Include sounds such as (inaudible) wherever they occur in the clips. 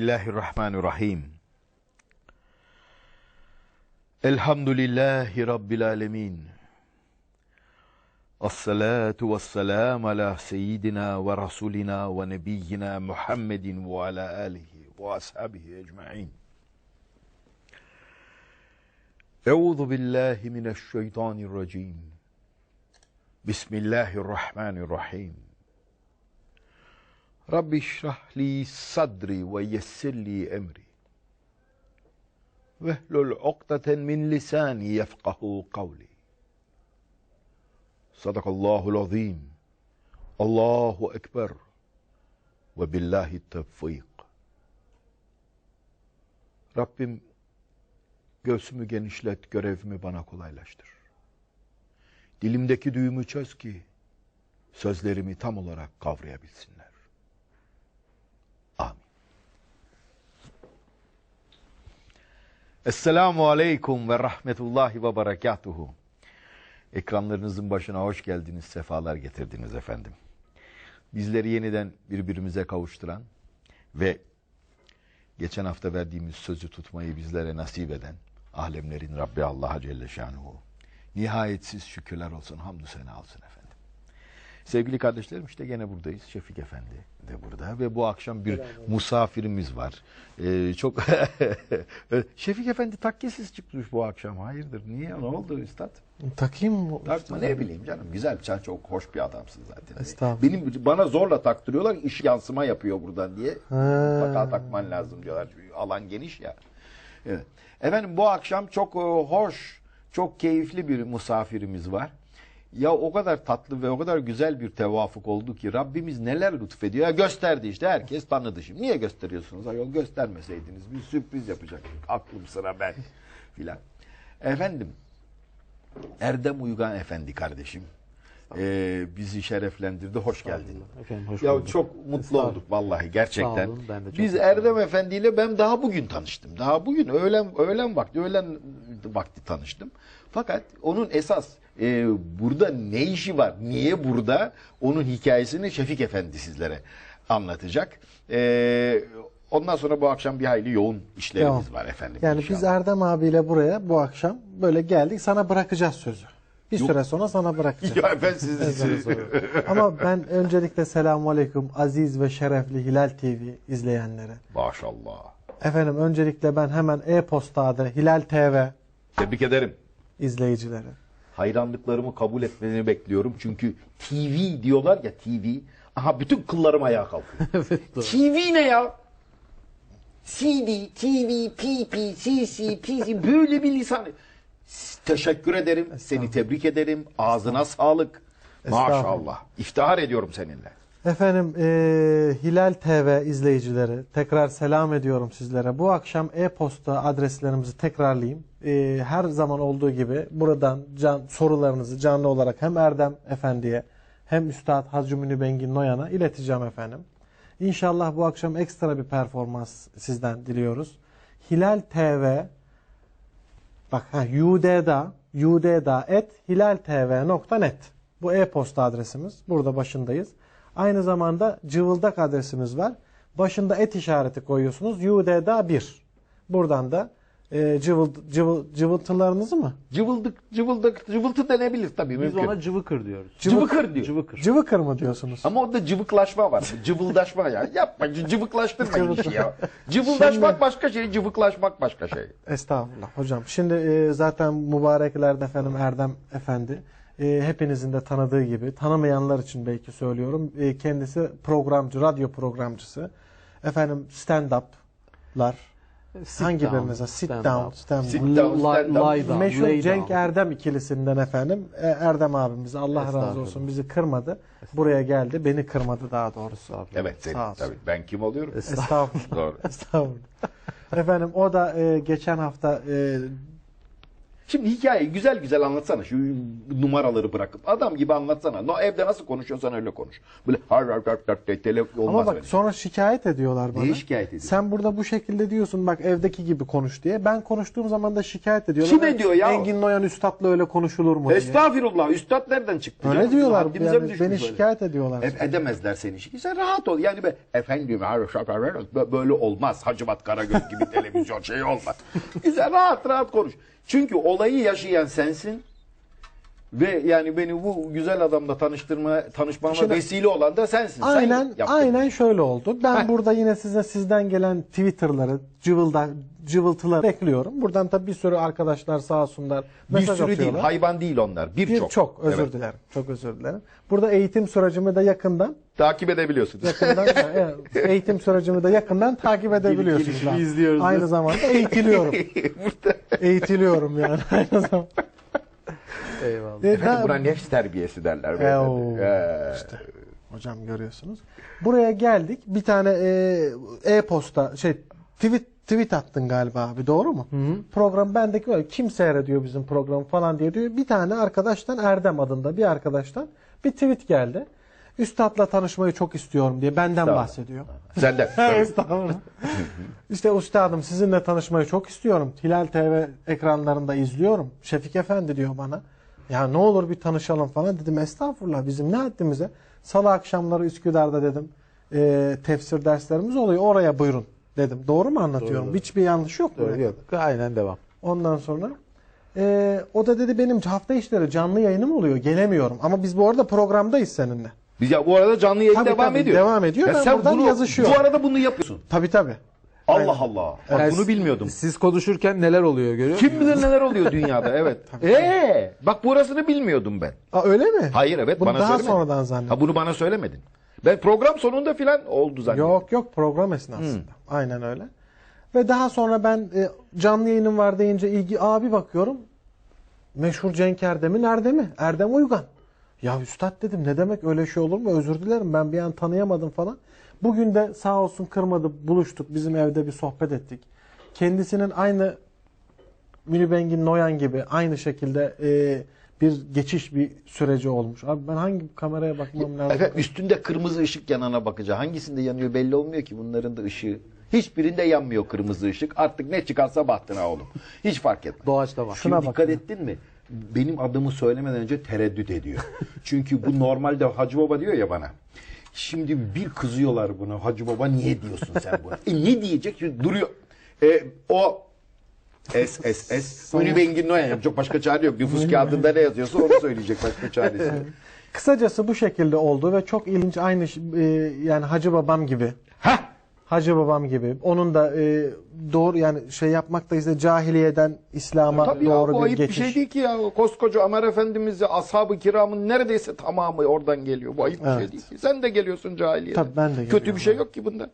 الله الرحمن الرحيم الحمد لله رب العالمين الصلاة والسلام على سيدنا ورسولنا ونبينا محمد وعلى آله وأصحابه أجمعين أعوذ بالله من الشيطان الرجيم بسم الله الرحمن الرحيم Rabbi şrah li sadri ve yessir li emri. Vehlul ukdeten min lisani yefkahu kavli. Sadakallahul azim. Allahu ekber. Ve billahi tevfik. Rabbim göğsümü genişlet, görevimi bana kolaylaştır. Dilimdeki düğümü çöz ki sözlerimi tam olarak kavrayabilsinler. Esselamu Aleyküm ve Rahmetullahi ve Berekatuhu. Ekranlarınızın başına hoş geldiniz, sefalar getirdiniz efendim. Bizleri yeniden birbirimize kavuşturan ve geçen hafta verdiğimiz sözü tutmayı bizlere nasip eden alemlerin Rabbi Allah Celle Şanuhu. Nihayetsiz şükürler olsun, hamdü sena olsun efendim. Sevgili kardeşlerim işte gene buradayız. Şefik Efendi de burada ve bu akşam bir misafirimiz var. Ee, çok (laughs) Şefik Efendi takkesiz çıkmış bu akşam. Hayırdır? Niye? Ne oldu üstad? Takayım mı? Takma ne bileyim canım. Güzel. Sen çok hoş bir adamsın zaten. Estağfurullah. Benim bana zorla taktırıyorlar. iş yansıma yapıyor buradan diye. Mutlaka takman lazım diyorlar. Çünkü alan geniş ya. Evet. Efendim bu akşam çok e, hoş, çok keyifli bir misafirimiz var. Ya o kadar tatlı ve o kadar güzel bir tevafuk oldu ki Rabbimiz neler lütfediyor. Ya gösterdi işte herkes tanıdı şimdi. Niye gösteriyorsunuz? Ayol göstermeseydiniz bir sürpriz yapacaktık. Aklım sıra ben filan. Efendim Erdem Uygan Efendi kardeşim. E, bizi şereflendirdi. Hoş geldin. Efendim hoş Ya bulduk. çok mutlu olduk vallahi gerçekten. Olun, ben de çok Biz Erdem Efendi ile ben daha bugün tanıştım. Daha bugün öğlen öğlen vakti öğlen vakti tanıştım. Fakat onun esas e, burada ne işi var? Niye burada? Onun hikayesini Şefik Efendi sizlere anlatacak. E, ondan sonra bu akşam bir hayli yoğun işlerimiz Tamam. var efendim. Yani biz inşallah. Erdem abiyle buraya bu akşam böyle geldik. Sana bırakacağız sözü. Bir Yok. süre sonra sana bırakacağız. Ya ben sizi... Ama ben öncelikle selamun aleyküm aziz ve şerefli Hilal TV izleyenlere. Maşallah. Efendim öncelikle ben hemen e-posta adı Hilal TV Tebrik ederim. izleyicileri. hayranlıklarımı kabul etmeni bekliyorum. Çünkü TV diyorlar ya TV. Aha bütün kıllarım ayağa kalkıyor. (laughs) evet doğru. TV ne ya? CD, TV, PP, CC, PC böyle bir lisan. Teşekkür ederim. Seni tebrik ederim. Ağzına sağlık. Maşallah. İftihar ediyorum seninle. Efendim e, Hilal TV izleyicileri tekrar selam ediyorum sizlere. Bu akşam e-posta adreslerimizi tekrarlayayım. E, her zaman olduğu gibi buradan can, sorularınızı canlı olarak hem Erdem Efendi'ye hem Üstad Hacı Bengin Noyan'a ileteceğim efendim. İnşallah bu akşam ekstra bir performans sizden diliyoruz. Hilal TV Bak ha UD'da UD'da et hilaltv.net bu e-posta adresimiz. Burada başındayız. Aynı zamanda cıvıldak adresimiz var. Başında et işareti koyuyorsunuz. UD'da 1. Buradan da e, cıvıl, cıvıl, cıvıltılarınızı mı? Cıvıldık, cıvıldık, cıvıltı denebilir tabii Biz mümkün. ona cıvıkır diyoruz. Cıvıkır diyor. Cıvıkır. Cıvıkır mı diyorsunuz? Ama orada cıvıklaşma var. (laughs) Cıvıldaşma ya. Yapma. cı- Cıvıklaştırmayın işi ya. Cıvıldaşmak başka şey, cıvıklaşmak başka şey. Estağfurullah hocam. Şimdi e, zaten mübareklerde efendim Erdem Efendi e, hepinizin de tanıdığı gibi tanımayanlar için belki söylüyorum. E, kendisi programcı, radyo programcısı. Efendim stand-up'lar. Sit Hangi down, birinize? Sit stand down, stand Sit up. down, stand up. lie down, Meşhur lay Cenk down. Erdem ikilisinden efendim. E, Erdem abimiz Allah razı olsun bizi kırmadı. Buraya geldi. Beni kırmadı daha doğrusu. Evet olsun. tabii. Ben kim oluyorum? Estağfurullah. Doğru. (laughs) Estağfurullah. Efendim o da e, geçen hafta e, Şimdi hikayeyi güzel güzel anlatsana. Şu numaraları bırakıp adam gibi anlatsana. No, evde nasıl konuşuyorsan öyle konuş. Böyle har har har har te- tele olmaz Ama bak öyle. sonra şikayet ediyorlar bana. Neyi şikayet ediyor? Sen burada bu şekilde diyorsun bak evdeki gibi konuş diye. Ben konuştuğum zaman da şikayet ediyorlar. Kim ediyor ya? Engin Noyan Üstad'la öyle konuşulur mu diye. Estağfurullah. Üstad nereden çıktı? Öyle canım? diyorlar. Yani beni öyle? şikayet ediyorlar. E- edemezler seni. Sen rahat ol. Yani be, efendim böyle olmaz. Hacivat Karagöz gibi televizyon şeyi olmaz. (laughs) Güzel rahat rahat konuş. Çünkü olayı yaşayan sensin. Ve yani beni bu güzel adamla tanıştırma tanışmama Şimdi- vesile olan da sensin. Sen Aynen yaptın. aynen şöyle oldu. Ben Heh. burada yine size sizden gelen Twitter'ları, cıvılda, cıvıltıları bekliyorum. Buradan tabii bir sürü arkadaşlar sağ olsunlar Bir mesaj sürü değil. atıyorlar. Hayvan değil onlar. Birçok. Bir çok özür Evet. dilerim. Çok özür dilerim. Burada eğitim sürecimi de yakından Takip edebiliyorsunuz. yakından (laughs) evet, eğitim sürecimi de yakından takip edebiliyorsunuz. gelişimi abi. izliyoruz Aynı zamanda eğitiliyorum. Burada. (laughs) eğitiliyorum yani aynı zamanda. Eyvallah. E, Efendim ben- buna nefs terbiyesi derler. E, o, Ee, Hocam görüyorsunuz. Buraya geldik. Bir tane e, e-posta şey tweet tweet attın galiba abi doğru mu? Program bendeki var. Kim seyrediyor bizim programı falan diye diyor. Bir tane arkadaştan Erdem adında bir arkadaştan bir tweet geldi. Üstadla tanışmayı çok istiyorum diye benden bahsediyor. (laughs) Senden. (laughs) Estağfurullah. işte üstadım sizinle tanışmayı çok istiyorum. Hilal TV ekranlarında izliyorum. Şefik Efendi diyor bana. Ya ne olur bir tanışalım falan dedim. Estağfurullah bizim ne haddimize. Salı akşamları Üsküdar'da dedim. e, tefsir derslerimiz oluyor. Oraya buyurun dedim. Doğru mu anlatıyorum? Doğru. Hiçbir yanlış yok mu? Doğru, yok. Aynen devam. Ondan sonra e, o da dedi benim hafta işleri canlı yayınım oluyor. Gelemiyorum. Ama biz bu arada programdayız seninle. Biz ya bu arada canlı yayın Tabii, devam tabii, ediyor. devam ediyor. Ya Ben sen buradan bunu, yazışıyorum. Bu arada bunu yapıyorsun. Tabii tabii. Allah Allah. Bak Yani bunu bilmiyordum. Siz konuşurken neler oluyor görüyor Kim bilir neler oluyor dünyada evet. (laughs) Ee, bak burasını bilmiyordum ben. Aa, öyle mi? Hayır evet Bunu bana daha söylemedin. sonradan zannettim. Ha bunu bana söylemedin. Ben program sonunda filan oldu zannettim. Yok yok program esnasında. Aynen öyle. Ve daha sonra ben e, canlı yayınım var deyince ilgi abi bakıyorum. Meşhur Cenk Erdem'in Erdem'i. Erdem Uygan. Ya üstad dedim ne demek öyle şey olur mu? Özür dilerim ben bir an tanıyamadım falan. Bugün de sağ olsun kırmadı buluştuk. Bizim evde bir sohbet ettik. Kendisinin aynı Münibengin Noyan gibi aynı şekilde e, bir geçiş bir süreci olmuş. Abi ben hangi kameraya bakmam lazım? Efendim üstünde kırmızı ışık yanana bakacağım. Hangisinde yanıyor belli olmuyor ki bunların da ışığı. Hiçbirinde yanmıyor kırmızı ışık. Artık ne çıkarsa bahtına oğlum. Hiç fark etmez. Doğaçta var. Şuna Şimdi bak dikkat ya. ettin mi? Benim adımı söylemeden önce tereddüt ediyor. Çünkü bu (laughs) normalde Hacı Baba diyor ya bana. Şimdi bir kızıyorlar buna. Hacı Baba niye diyorsun sen buna? E ne diyecek? Şimdi duruyor. E, o S S S. Ünlü Bengin Noyan yapacak başka çare yok. Nüfus kağıdında ne yazıyorsa onu söyleyecek başka çaresi. Kısacası bu şekilde oldu ve çok ilginç aynı e, yani Hacı babam gibi. Hacı babam gibi. Onun da e, doğru yani şey yapmak da işte cahiliyeden İslam'a Tabii ya doğru bu bir ayıp geçiş. bir şey değil ki ya. Koskoca Ömer Efendimiz'i ashab-ı kiramın neredeyse tamamı oradan geliyor. Bu ayıp bir şey Evet. değil ki. Sen de geliyorsun cahiliyeden. Tabii ben de Kötü geliyorum. bir şey yok ki bunda.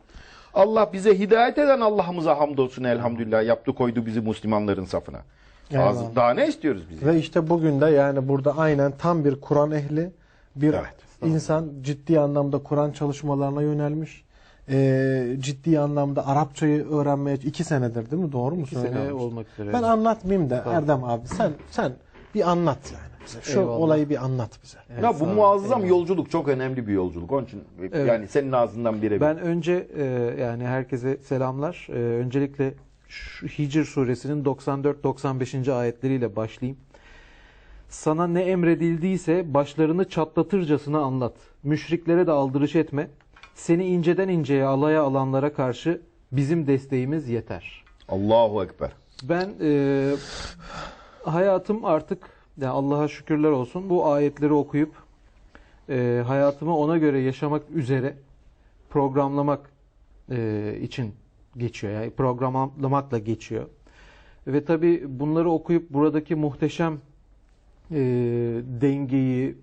Allah bize hidayet eden Allah'ımıza hamdolsun elhamdülillah. Yaptı koydu bizi Müslümanların safına. Eyvallah. Daha ne istiyoruz biz? Ve işte bugün de yani burada aynen tam bir Kur'an ehli bir Evet. insan ciddi anlamda Kur'an çalışmalarına yönelmiş. E, ciddi anlamda Arapçayı öğrenmeye iki senedir değil mi? Doğru mu İki sene olmak üzere. Ben anlatmayayım da Tamam. Erdem abi sen sen bir anlat yani bize. Şu Eyvallah. olayı bir anlat bize. Evet, ya bu muazzam Eyvallah. yolculuk çok önemli bir yolculuk. Onun için Evet. yani senin ağzından birebir. Ben önce e, yani herkese selamlar. E, öncelikle şu Hicr suresinin 94-95. ayetleriyle başlayayım. Sana ne emredildiyse başlarını çatlatırcasına anlat. Müşriklere de aldırış etme. Seni inceden inceye alaya alanlara karşı bizim desteğimiz yeter. Allahu Ekber. Ben e, hayatım artık yani Allah'a şükürler olsun bu ayetleri okuyup e, hayatımı ona göre yaşamak üzere programlamak e, için geçiyor. Yani programlamakla geçiyor. Ve tabi bunları okuyup buradaki muhteşem e, dengeyi,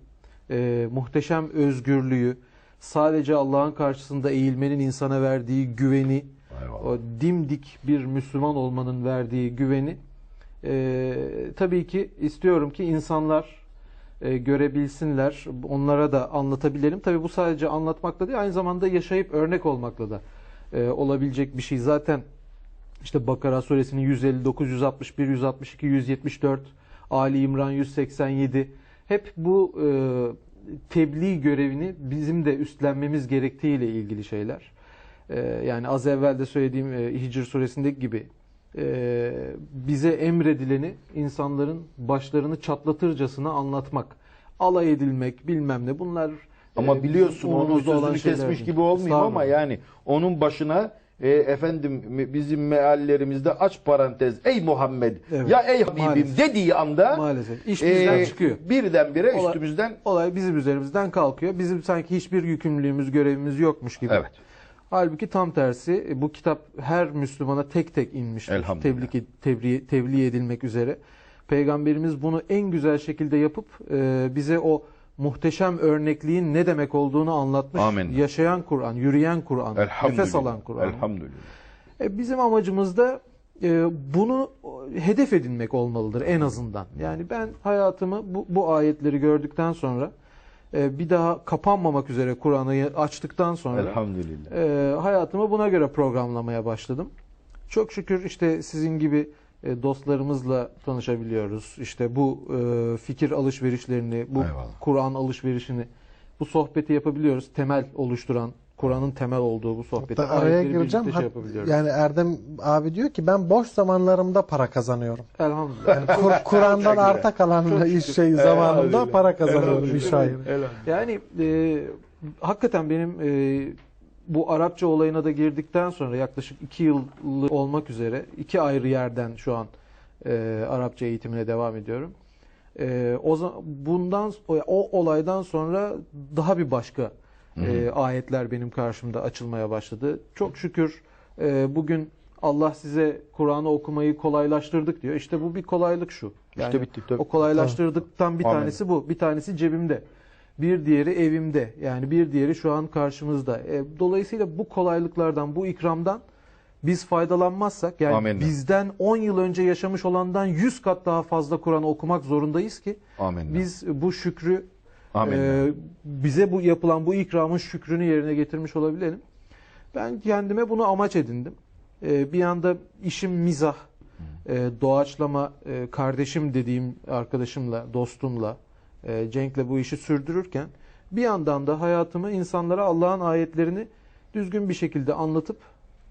e, muhteşem özgürlüğü, sadece Allah'ın karşısında eğilmenin insana verdiği güveni, Eyvallah. o dimdik bir Müslüman olmanın verdiği güveni e, tabii ki istiyorum ki insanlar e, görebilsinler, onlara da anlatabilelim. Tabii bu sadece anlatmakla değil, aynı zamanda yaşayıp örnek olmakla da e, olabilecek bir şey. Zaten işte Bakara suresinin 159, 161, 162, 174 Ali İmran 187 hep bu e, tebliğ görevini bizim de üstlenmemiz gerektiğiyle ilgili şeyler. E, yani az evvel de söylediğim e, Hicr suresindeki gibi e, bize emredileni insanların başlarını çatlatırcasına anlatmak, alay edilmek bilmem ne bunlar Ama e, biliyorsun onun sözünü kesmiş gibi olmuyor ama yani onun başına e, efendim bizim meallerimizde aç parantez ey Muhammed Evet. ya ey Habibim Maalesef. dediği anda Maalesef. İş bizden e, çıkıyor. birdenbire Olay- üstümüzden Olay bizim üzerimizden kalkıyor. Bizim sanki hiçbir yükümlülüğümüz, görevimiz yokmuş gibi. evet Halbuki tam tersi e, bu kitap her Müslümana tek tek. Elhamdülillah. Tebliğ, tebliğ, tebliğ edilmek üzere. Peygamberimiz bunu en güzel şekilde yapıp e, bize o muhteşem örnekliğin ne demek olduğunu anlatmış. Amin. Yaşayan Kur'an, yürüyen Kur'an, nefes alan Kur'an. elhamdülillah E, bizim amacımız da e, bunu hedef edinmek olmalıdır en azından. Yani ben hayatımı bu, bu ayetleri gördükten sonra e, bir daha kapanmamak üzere Kur'an'ı açtıktan sonra elhamdülillah e, hayatımı buna göre programlamaya başladım. Çok şükür işte sizin gibi dostlarımızla tanışabiliyoruz. İşte bu e, fikir alışverişlerini, bu Eyvallah. Kur'an alışverişini, bu sohbeti yapabiliyoruz. Temel oluşturan, Kur'an'ın temel olduğu bu sohbeti. Hatta araya ayetleri gireceğim. şey yapabiliyoruz. yani Erdem abi diyor ki ben boş zamanlarımda para kazanıyorum. Elhamdülillah. Yani Kur- Kur'an'dan arta kalan iş şey Elhamdülillah. para kazanıyorum Elhamdülillah. iş ayrı. Yani e, hakikaten benim e, bu Arapça olayına da girdikten sonra yaklaşık iki yıl olmak üzere iki ayrı yerden şu an e, Arapça eğitimine devam ediyorum. E, o bundan o, o olaydan sonra daha bir başka e, ayetler benim karşımda açılmaya başladı. Çok şükür e, bugün Allah size Kur'an'ı okumayı kolaylaştırdık diyor. İşte bu bir kolaylık şu. İşte bitti, tabii. O kolaylaştırdıktan bir tanesi bu. Bir tanesi cebimde. Bir diğeri evimde. Yani bir diğeri şu an karşımızda. E, dolayısıyla bu kolaylıklardan, bu ikramdan biz faydalanmazsak yani Amenna. bizden 10 yıl önce yaşamış olandan 100 kat daha fazla Kur'an okumak zorundayız ki amin biz bu şükrü e, bize bu yapılan bu ikramın şükrünü yerine getirmiş olabilelim. Ben kendime bunu amaç edindim. E, bir yanda işim mizah, e, doğaçlama, e, kardeşim dediğim arkadaşımla, dostumla, e, Cenk'le bu işi sürdürürken bir yandan da hayatımı insanlara Allah'ın ayetlerini düzgün bir şekilde anlatıp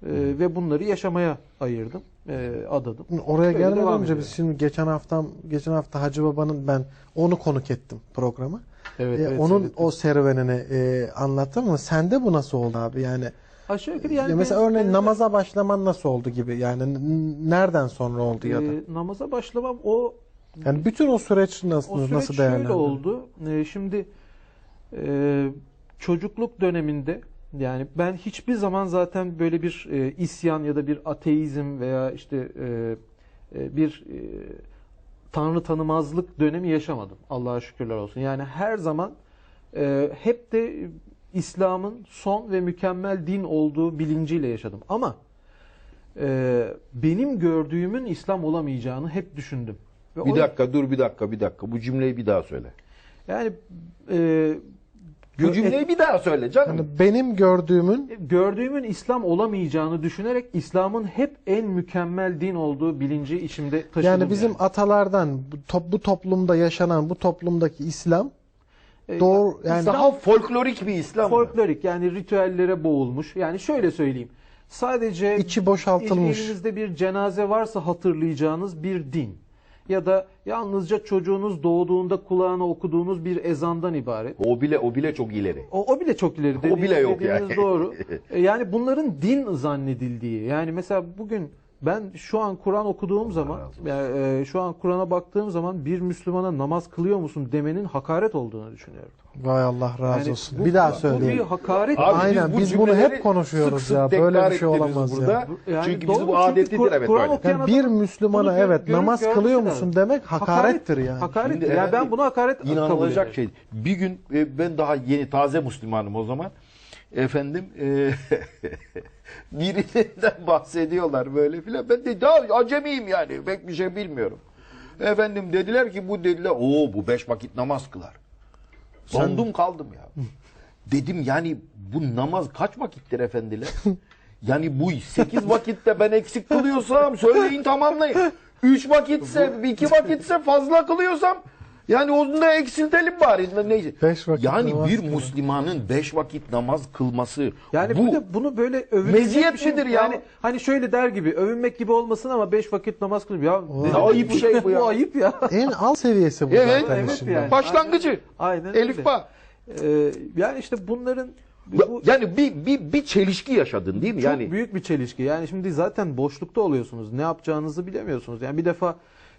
e, ve bunları yaşamaya ayırdım, e, adadım. Oraya Böyle gelmeden önce biz şimdi geçen haftam geçen hafta Hacı Baba'nın ben onu konuk ettim programa. Evet, Ee, evet, onun seyrettim. o serüvenini e, anlattım ama sende bu nasıl oldu abi? Yani, aşağı yukarı yani ya mesela ben- örneğin ben- namaza başlaman nasıl oldu gibi? Yani nereden sonra oldu ya da? e, namaza başlamam o Yani bütün o süreç nasıl O süreç nasıl şöyle değerlendirdin? oldu. Ee, şimdi e, çocukluk döneminde yani ben hiçbir zaman zaten böyle bir e, isyan ya da bir ateizm veya işte e, e, bir e, tanrı tanımazlık dönemi yaşamadım. Allah'a şükürler olsun. Yani her zaman e, hep de İslam'ın son ve mükemmel din olduğu bilinciyle yaşadım. Ama e, benim gördüğümün İslam olamayacağını hep düşündüm. Ve bir o- dakika dur bir dakika bir dakika bu cümleyi bir daha söyle Yani e, bu cümleyi bir daha söyle canım Yani benim gördüğümün e, gördüğümün İslam olamayacağını düşünerek İslam'ın hep en mükemmel din olduğu bilinci içimde taşıdım. yani bizim atalardan bu, top, bu toplumda yaşanan bu toplumdaki İslam E, doğru yani İslam- daha folklorik bir İslam mı? folklorik yani ritüellere boğulmuş. Yani şöyle söyleyeyim. Sadece içi boşaltılmış. elinizde bir cenaze varsa hatırlayacağınız bir din. Ya da yalnızca çocuğunuz doğduğunda kulağına okuduğunuz bir ezandan ibaret. O bile o bile çok ileri. O, o bile çok ileri. O Dediğiniz- bile yok yani. doğru. (laughs) E, Yani bunların din zannedildiği. Yani mesela bugün ben şu an Kur'an okuduğum zaman, yani, e, şu an Kur'an'a baktığım zaman bir Müslümana namaz kılıyor musun demenin hakaret olduğunu düşünüyorum. Vay Allah razı Yani olsun. bu- bir daha Bu bir söyleyeyim. hakaret. Abi Aynen, bu biz bunu hep konuşuyoruz sık sık ya. Böyle bir şey olamaz ya. burada. Yani Çünkü doğru, bizim çünkü adetlidir evet Kur'an öyle. okuyan Yani bir Müslümana evet görüp namaz kılıyor musun demek hakarettir yani. Hakarettir. Şimdi yani ben efendim, bunu hakaret kabul İnanılacak şey. Bir gün e, ben daha yeni taze Müslümanım o zaman. Efendim e, (laughs) (laughs) birinden bahsediyorlar böyle filan. Ben de daha acemiyim yani. Pek bir şey bilmiyorum. Efendim dediler ki bu dediler. Oo bu beş vakit namaz kılar. Dondum kaldım ya. (laughs) Dedim yani bu namaz kaç vakittir efendiler? Yani bu sekiz vakitte ben eksik kılıyorsam söyleyin tamamlayın. üç vakitse, iki vakitse fazla kılıyorsam yani onu da eksiltelim bari. Neyse. Beş vakit yani namaz bir. Müslümanın beş vakit namaz kılması Yani bu bu de bunu böyle övünmek Meziyet bir şey midir ya? Yani hani şöyle der gibi övünmek gibi olmasın ama beş vakit namaz kılıyor. Ya ne ayıp şey bu ya. (laughs) Bu ayıp ya. En alt seviyesi bu Evet, zaten evet yani. başlangıcı. Aynen öyle. Elif Ba. Ee, yani işte bunların bu Yani bir, bir, bir çelişki yaşadın değil mi? çok yani büyük bir çelişki. Yani şimdi zaten boşlukta oluyorsunuz. Ne yapacağınızı bilemiyorsunuz. Yani bir defa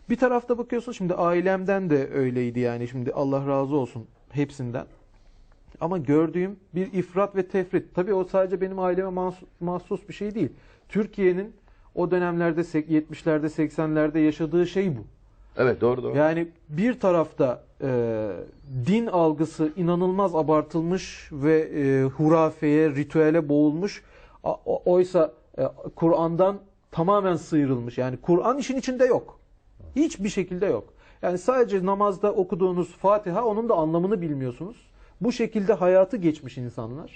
bir tarafta bakıyorsunuz şimdi ailemden de öyleydi yani şimdi Allah razı olsun hepsinden. Ama gördüğüm bir ifrat ve tefrit. Tabii o sadece benim aileme mahsus, bir şey değil. Türkiye'nin o dönemlerde sek- 70'lerde 80'lerde yaşadığı şey bu. Evet doğru doğru. Yani bir tarafta e, din algısı inanılmaz abartılmış ve e, hurafeye, ritüele boğulmuş. A- oysa e, Kur'an'dan tamamen sıyrılmış. Yani Kur'an işin içinde yok. Hiçbir şekilde yok. Yani sadece namazda okuduğunuz Fatiha onun da anlamını bilmiyorsunuz. Bu şekilde hayatı geçmiş insanlar.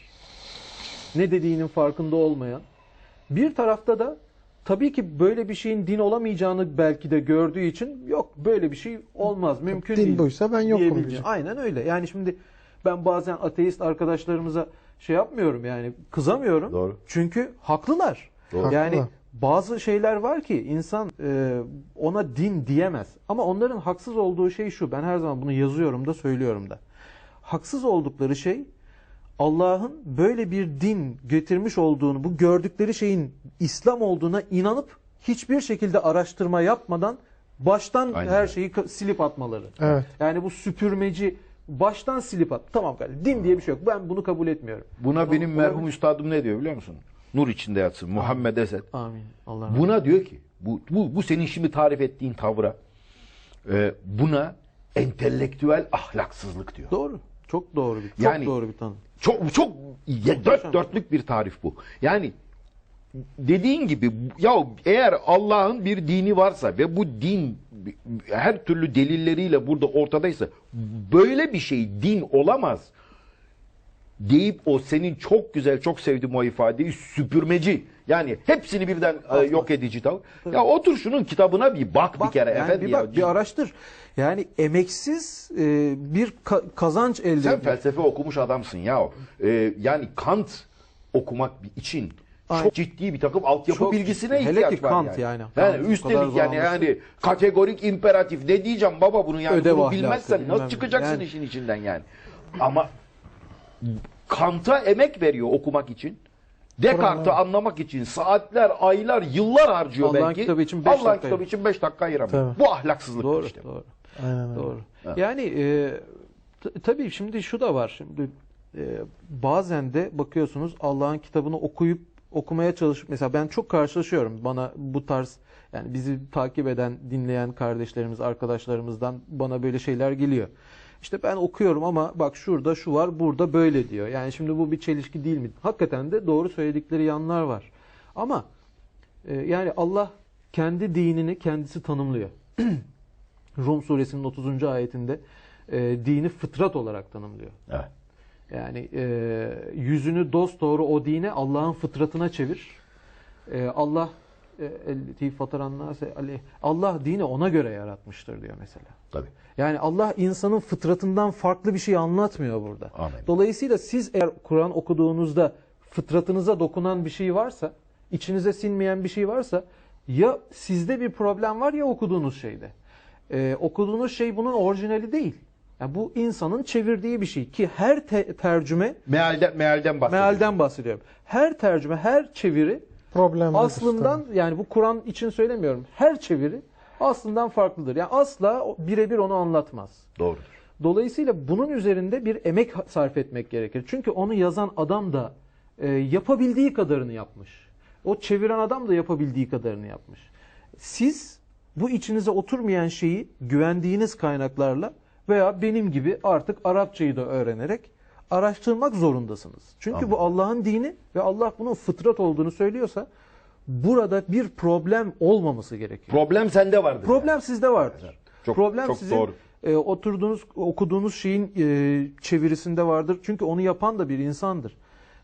Ne dediğinin farkında olmayan. Bir tarafta da tabii ki böyle bir şeyin din olamayacağını belki de gördüğü için yok böyle bir şey olmaz mümkün Din değil. buysa ben yokum diyecek. Aynen öyle. Yani şimdi ben bazen ateist arkadaşlarımıza şey yapmıyorum yani kızamıyorum. Doğru. Çünkü haklılar. Doğru. Yani Haklı. Bazı şeyler var ki insan e, ona din diyemez. Ama onların haksız olduğu şey şu. Ben her zaman bunu yazıyorum da söylüyorum da. Haksız oldukları şey Allah'ın böyle bir din getirmiş olduğunu, bu gördükleri şeyin İslam olduğuna inanıp hiçbir şekilde araştırma yapmadan baştan Aynen her şeyi silip atmaları. Evet. Yani bu süpürmeci baştan silip at. Tamam kardeşim din diye bir şey yok. Ben bunu kabul etmiyorum. Buna benim Olabilir. merhum üstadım ne diyor biliyor musun? Nur içinde yatsın Muhammed Esed. Amin. Allah. Buna diyor ki bu, bu, bu senin şimdi tarif ettiğin tavra e, buna entelektüel ahlaksızlık diyor. Doğru. Çok doğru bir, çok Yani- doğru bir tanım. Çok çok ya, dört dörtlük bir tarif bu. Yani dediğin gibi ya eğer Allah'ın bir dini varsa ve bu din her türlü delilleriyle burada ortadaysa böyle bir şey din olamaz deyip o senin çok güzel çok sevdiğim o ifadeyi süpürmeci yani hepsini birden e, yok edici tavır. Ya otur şunun kitabına bir bak, bir Bak, kere yani efendi bir ya. bak, bir araştır. Yani emeksiz e, bir ka- kazanç elde Sen ediyor. felsefe okumuş adamsın ya. Ee, yani Kant okumak için Aynen. çok ciddi bir takım altyapı Çok bilgisine ciddi. ihtiyaç Hele ki var Kant yani. yani. Yani Kant üstelik yani yani kategorik imperatif ne diyeceğim baba bunu yani Ödev bunu bilmezsen nasıl çıkacaksın Yani- işin içinden yani. Ama Kant'a emek veriyor okumak için. Descartes'i anlamak için saatler, aylar, yıllar harcıyor Allah'ın belki. kitabı için beş Allah'ın dakika kitabı için 5 dakika ayıramıyor. Tabii. Bu ahlaksızlık Doğru, işte. doğru. Aynen öyle. Doğru. Evet. Yani e, t- tabii şimdi şu da var. Şimdi e, bazen de bakıyorsunuz Allah'ın kitabını okuyup okumaya çalışıp mesela ben çok karşılaşıyorum. Bana bu tarz yani bizi takip eden, dinleyen kardeşlerimiz, arkadaşlarımızdan bana böyle şeyler geliyor. İşte ben okuyorum ama bak şurada şu var, burada böyle diyor. Yani şimdi bu bir çelişki değil mi? Hakikaten de doğru söyledikleri yanlar var. Ama e, yani Allah kendi dinini kendisi tanımlıyor. (clears throat) Rum suresinin 30. ayetinde e, dini fıtrat olarak tanımlıyor. Evet. Yani e, yüzünü dost doğru o dine Allah'ın fıtratına çevir. E, Allah elleti fataran nase aleyh. Allah dini ona göre yaratmıştır diyor mesela. Tabii. Yani Allah insanın fıtratından farklı bir şey anlatmıyor burada. Amin. Dolayısıyla siz eğer Kur'an okuduğunuzda fıtratınıza dokunan bir şey varsa, içinize sinmeyen bir şey varsa ya sizde bir problem var ya okuduğunuz şeyde. Ee, okuduğunuz şey bunun orijinali değil. Yani bu insanın çevirdiği bir şey ki her te- tercüme Mealden, mealden bahsediyorum. mealden bahsediyorum. Her tercüme, her çeviri Problem aslından yani bu Kur'an için söylemiyorum. Her çeviri aslından farklıdır. Yani asla birebir onu anlatmaz. Doğrudur. Dolayısıyla bunun üzerinde bir emek sarf etmek gerekir. Çünkü onu yazan adam da e, yapabildiği kadarını yapmış. O çeviren adam da yapabildiği kadarını yapmış. Siz bu içinize oturmayan şeyi güvendiğiniz kaynaklarla veya benim gibi artık Arapçayı da öğrenerek araştırmak zorundasınız. Çünkü Anladım. bu Allah'ın dini ve Allah bunun fıtrat olduğunu söylüyorsa burada bir problem olmaması gerekiyor. Problem sende vardır. Problem sizde vardır. Çok- Problem çok sizin doğru. e, oturduğunuz, okuduğunuz şeyin e, çevirisinde vardır. Çünkü onu yapan da bir insandır.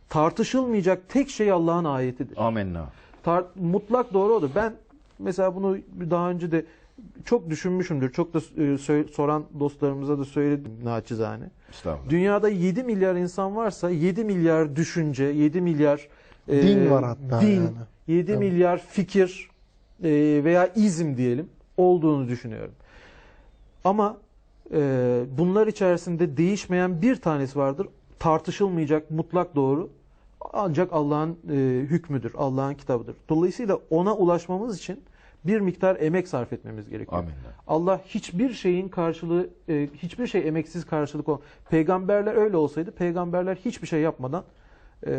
Tartışılmayacak tek şey Allah'ın ayetidir. Amenna. Tar- mutlak doğru odur. Ben mesela bunu daha önce de çok düşünmüşümdür. Çok da e, soran dostlarımıza da söyledim naçizane. Dünyada 7 milyar insan varsa 7 milyar düşünce, 7 milyar e, Din var hatta din, yani. 7 Tabii. milyar fikir e, veya izm diyelim olduğunu düşünüyorum. Ama e, bunlar içerisinde değişmeyen bir tanesi vardır. Tartışılmayacak, mutlak doğru. Ancak Allah'ın e, hükmüdür, Allah'ın kitabıdır. Dolayısıyla ona ulaşmamız için bir miktar emek sarf etmemiz gerekiyor. Amin. Allah hiçbir şeyin karşılığı, e, hiçbir şey emeksiz karşılık ol. Peygamberler öyle olsaydı, peygamberler hiçbir şey yapmadan e,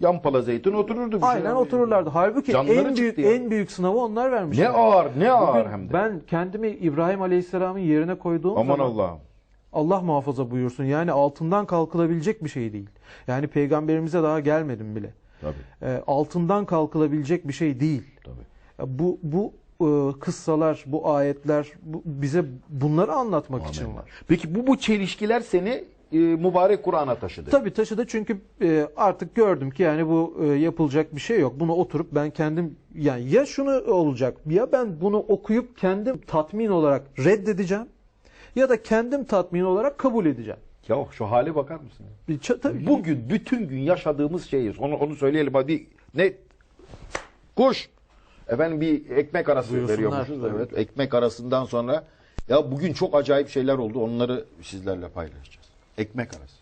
Yan pala zeytin otururdu. bir şey aynen abi. otururlardı. Halbuki Canları en büyük çıktı ya. en büyük sınavı onlar vermişler. Ne ağır, ne ağır Bugün hem de. Ben kendimi İbrahim Aleyhisselam'ın yerine koyduğum Aman zaman Allah'ım. Allah muhafaza buyursun. Yani altından kalkılabilecek bir şey değil. Yani peygamberimize daha gelmedim bile. Tabii, E, altından kalkılabilecek bir şey değil. tabii. Bu bu e, kıssalar, bu ayetler bu, bize bunları anlatmak Amin. için var. Peki bu bu çelişkiler seni e, mübarek Kur'an'a taşıdı. Tabii taşıdı çünkü e, artık gördüm ki yani bu e, yapılacak bir şey yok. Bunu oturup ben kendim yani ya şunu olacak ya ben bunu okuyup kendim tatmin olarak reddedeceğim ya da kendim tatmin olarak kabul edeceğim. Ya şu hale bakar mısın? Bir ça- tabii Bugün bütün gün yaşadığımız şeyiz. Onu onu söyleyelim hadi. Ne? Kuş. Efendim bir ekmek arası Buyursunlar. veriyormuşuz. Evet. Ekmek arasından sonra ya bugün çok acayip şeyler oldu. Onları sizlerle paylaşacağız. Ekmek arası.